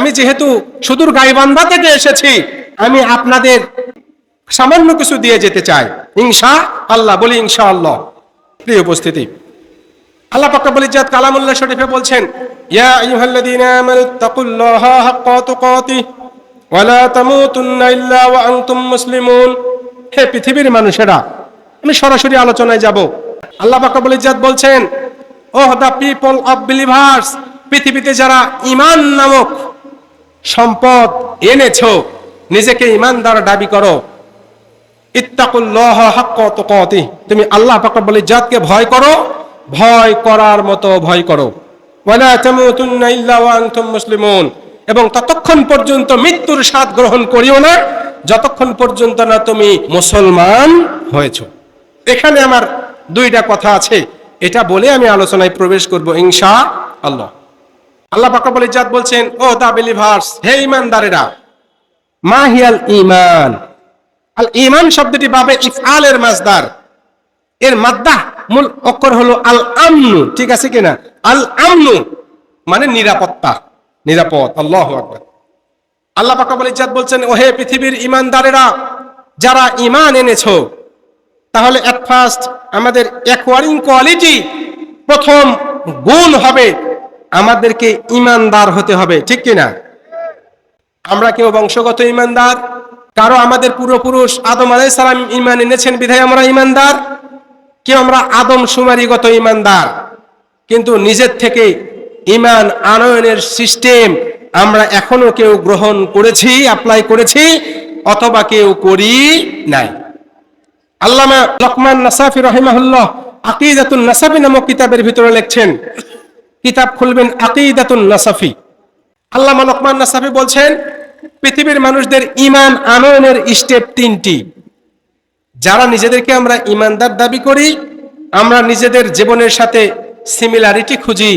আমি যেহেতু সুদূর গাইবান্ধা থেকে এসেছি, আমি আপনাদের সামান্য কিছু দিয়ে যেতে চাই। ইনশা আল্লাহ, বলি ইনশা আল্লাহ। প্রিয় উপস্থিতি, আল্লাহ পাক্কা রব্বুল ইজ্জাত কালামুল্লাহ শরীফে বলছেন, ইয়া আমানু তাকুল্লাহা হাক্কা তুকাতিহ ওয়া লা তামুতুন্না ইল্লা ওয়া আনতুম মুসলিমুন। হে পৃথিবীর মানুষেরা, আমি সরাসরি আলোচনায় যাব। আল্লাহ পাক রব্বুল ইজ্জাত বলছেন ও দা পিপল অফ বিলিভার্স, পৃথিবীতে যারা ইমান নামক সম্পদ এনেছো, নিজেকে ঈমানদার দাবি করো। ইত্তাকুল্লাহ তুমি আল্লাহ রব্বুল ইজ্জাতকে ভয় করো, ভয় করার মতো ভয় করো। মুসলিমুন, এবং ততক্ষণ পর্যন্ত মৃত্যুর স্বাদ গ্রহণ করিও না, যতক্ষণ পর্যন্ত না তুমি মুসলমান হয়েছো। এখানে আমার দুইটা কথা আছে, এটা বলে আমি আলোচনায় প্রবেশ করব ইনশা আল্লাহ। আল্লাহ পাক রব্বুল ইজ্জাত বলছেন, ও দা বিলিভার্স হে ইমানদারেরা মা হিয়াল ঈমান। আল ঈমান শব্দটি বাবে ইফআলের মাজদার এর মাদ্দা মূল অক্ষর হলো আল আমনু, ঠিক আছে কিনা? আল আমনু মানে নিরাপত্তা, নিরাপদ, আল্লাহ আকবার। আল্লাহ পাক রব্বুল ইজ্জাত বলছেন, ওহে পৃথিবীর ইমানদারেরা যারা ঈমান এনেছো, তাহলে এট ফার্স্ট আমাদের অ্যাকোয়ারিং কোয়ালিটি প্রথম গুণ হবে আমাদেরকে ঈমানদার হতে হবে, ঠিক কিনা? আমরা কেউ বংশগত ঈমানদার কারও আমাদের পূর্বপুরুষ আদম আলাই সালাম ইমান এনেছেন বিধায় আমরা ঈমানদার কেউ আমরা আদম সুমারিগত ঈমানদার কিন্তু নিজের থেকে ঈমান আনয়নের সিস্টেম আমরা এখনও কেউ গ্রহণ করেছি অ্যাপ্লাই করেছি, অথবা কেউ করি নাই। আল্লামা লকমান নাসাফি রহিমাহুল্লাহ আকিদাতুন নাসাফি নামক কিতাবের ভিতরে লিখছেন কিতাব খুলবেন আকিদাতুন নাসাফি। আল্লামা লকমান নাসাফি বলছেন, পৃথিবীর মানুষদের ইমান আনয়নের স্টেপ তিনটি। যারা নিজেদেরকে আমরা ইমানদার দাবি করি, আমরা নিজেদের জীবনের সাথে সিমিলারিটি খুঁজি।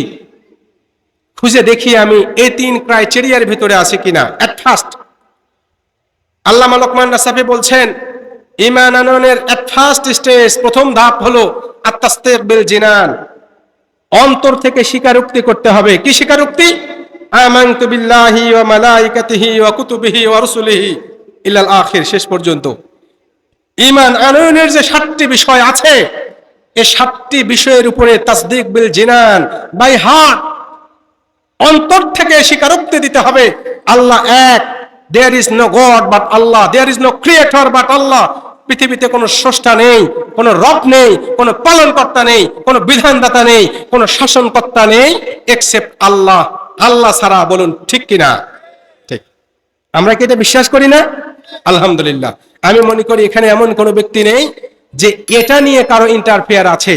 খুঁজে দেখি আমি এই তিন ক্রাইটেরিয়ার ভিতরে আছি কিনা at first Allama Luqman Nasafi বলছেন ইমান আনয়নের অ্যাট ফার্স্ট স্টেজ প্রথম ধাপ হলো আত্মাস্তেকবিল জিনান। অন্তর থেকে স্বীকারোক্তি করতে হবে। কি স্বীকারোক্তি? আমানতু বিল্লাহি ওয়া মালাইকাতিহি ওয়া কুতুবিহি ওয়া রুসুলিহি শেষ পর্যন্ত। ইমান আনয়নের যে সাতটি বিষয় আছে এই সাতটি বিষয়ের উপরে তাসদিক বিল জিনান বাই হার্ট অন্তর থেকে স্বীকারোক্তি দিতে হবে। আল্লাহ এক there is no God but Allah there is no creator but Allah পৃথিবীতে কোনো স্রষ্টা নেই কোনো রব নেই কোনো পালনকর্তা নেই কোনো বিধানদাতা নেই কোনো শাসনকর্তা নেই এক্সেপ্ট আল্লাহ। আল্লাহ ছাড়া বলুন ঠিক কিনা ঠিক। আমরা কি এটা বিশ্বাস করি না? আলহামদুলিল্লাহ। আমি মনে করি এখানে এমন কোনো ব্যক্তি নেই যে এটা নিয়ে কারও ইন্টারফেয়ার আছে।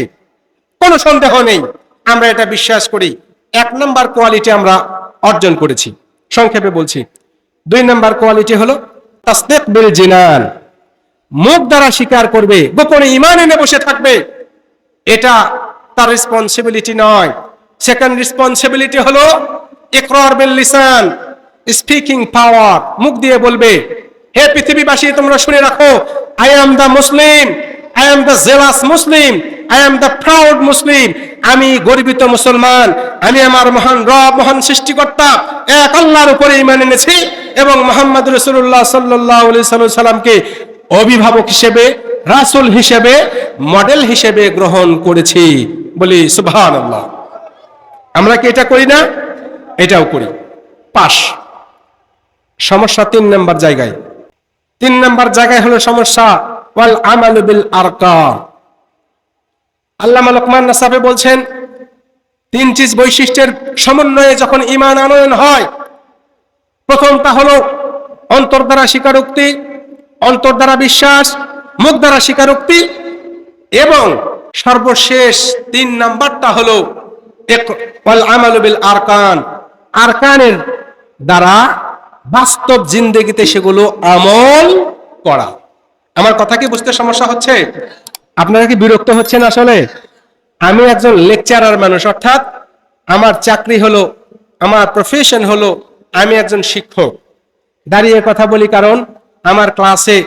কোনো সন্দেহ নেই। আমরা এটা বিশ্বাস করি। এক নম্বর কোয়ালিটি আমরা অর্জন করেছি। সংক্ষেপে বলছি। দুই নম্বর কোয়ালিটি হলো তাসদিক বিল জিনান। মুখ দ্বারা স্বীকার করবে, গোপনে ইমান এনে বসে থাকবে। এটা তার রেসপন্সিবিলিটি নয়। সেকেন্ড রেসপন্সিবিলিটি হলো ইকরার বিল লিসান স্পিকিং পাওয়ার মুখ দিয়ে বলবে, হে পৃথিবীবাসী, তোমরা শুনে রাখো I am the Muslim I am the jealous Muslim I am the proud Muslim আমি গর্বিত মুসলমান, আমি আমার মহান রব, মহান সৃষ্টিকর্তা, এক আল্লাহর উপরে ইমান এনেছি এবং মোহাম্মদ রসুল্লাহ সাল্লাহ সাল্লামকে অভিভাবক হিসেবে, রাসুল হিসেবে, মডেল হিসেবে গ্রহণ করেছি বলি সুবহান আল্লাহ আমরা কি এটা করি না? এটাও করি। পাশ। সমস্যা তিন নম্বর জায়গায়। তিন নম্বর জায়গায় হলো সমস্যা, ওয়াল আমালু বিল আরকান। আল্লামা লোকমান বলছেন, তিন চিজ বৈশিষ্ট্যের সমন্বয়ে যখন ইমান আনয়ন হয়, প্রথমটা হলো অন্তর দ্বারা স্বীকারোক্তি অন্তর দ্বারা বিশ্বাস, মুখ দ্বারা স্বীকারোক্তি এবং সর্বশেষ তিন নাম্বারটা হলো আরকান। আরকানের দ্বারা বাস্তব জিন্দেগিতে সেগুলো আমল করা। আমার কথা কি বুঝতে সমস্যা হচ্ছে? আপনারা কি বিরক্ত হচ্ছেন আসলে? আমি একজন লেকচারার মানুষ, অর্থাৎ আমার চাকরি হলো, আমার প্রফেশন হলো, আমি একজন শিক্ষক। দাঁড়িয়ে কথা বলি কারণ আমার ক্লাসে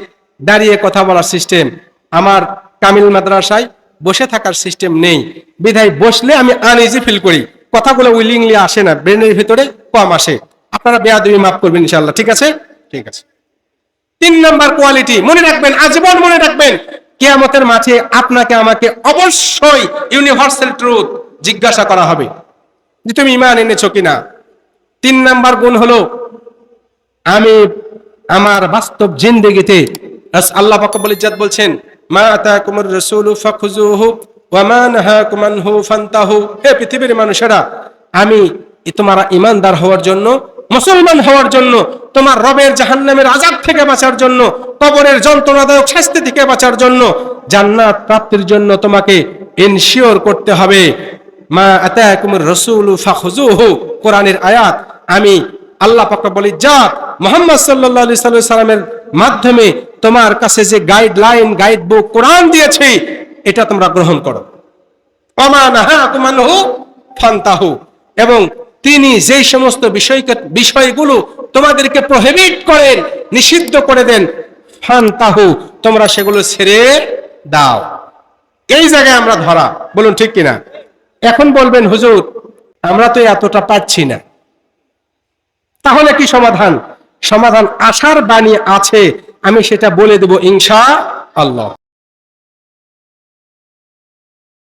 দাঁড়িয়ে কথা বলার সিস্টেম আমার কামিল মাদ্রাসায় বসে থাকার সিস্টেম নেই। বিধায় বসলে আমি আনইজি ফিল করি। কথাগুলো উইলিংলি আসে না ব্রেনের ভিতরে কম আসে। আপনারা বেয়াদবি মাফ করবেন ইনশাআল্লাহ, ঠিক আছে? ঠিক আছে। তিন নাম্বার কোয়ালিটি মনে রাখবেন, আজীবন মনে রাখবেন, কেয়ামতের মাঠে আপনাকে, আমাকে অবশ্যই ইউনিভার্সাল ট্রুথ জিজ্ঞাসা করা হবে। যে তুমি ইমান এনেছো কিনা? তিন নাম্বার গুণ হলো, আমি আমার বাস্তব জিন্দেগিতে আল্লাহ পাকাবুল ইজ্জাত বলছেন, মা আতাকুমুর রাসূলু ফাখুযুহু ওয়া মা নাহাকুম আনহু ফান্তাহু। হে পৃথিবীর মানুষেরা, আমি তোমারা ইমানদার হওয়ার জন্য, মুসলমান হওয়ার জন্য, তোমার রবের জাহান্নামের আযাব থেকে বাঁচার জন্য, কবরের যন্ত্রণাদায়ক শাস্তি থেকে বাঁচার জন্য, জান্নাত প্রাপ্তির জন্য তোমাকে এনশিওর করতে হবে। মা আতাকুমুর রাসূলু ফাখুযুহু, কোরআনের আয়াত, আমি আল্লাহ পাক বলি জাত মোহাম্মদ আলাইহি সাল্লামের মাধ্যমে তোমার কাছে যে গাইডলাইন গাইড বুক কোরআন দিয়েছে, এটা তোমরা গ্রহণ করো। ফান্তাহু। এবং তিনি যেই সমস্ত বিষয়কে বিষয়গুলো তোমাদেরকে প্রহিবিট করেন, নিষিদ্ধ করে দেন, ফান্তাহু, তোমরা সেগুলো ছেড়ে দাও। এই জায়গায় আমরা ধরা, বলুন ঠিক কিনা? এখন বলবেন, হুজুর, আমরা তো এতটা পাচ্ছি না। তাহলে কি সমাধান? সমাধান আসার বাণী আছে। আমি সেটা বলে দেব ইনশা আল্লাহ।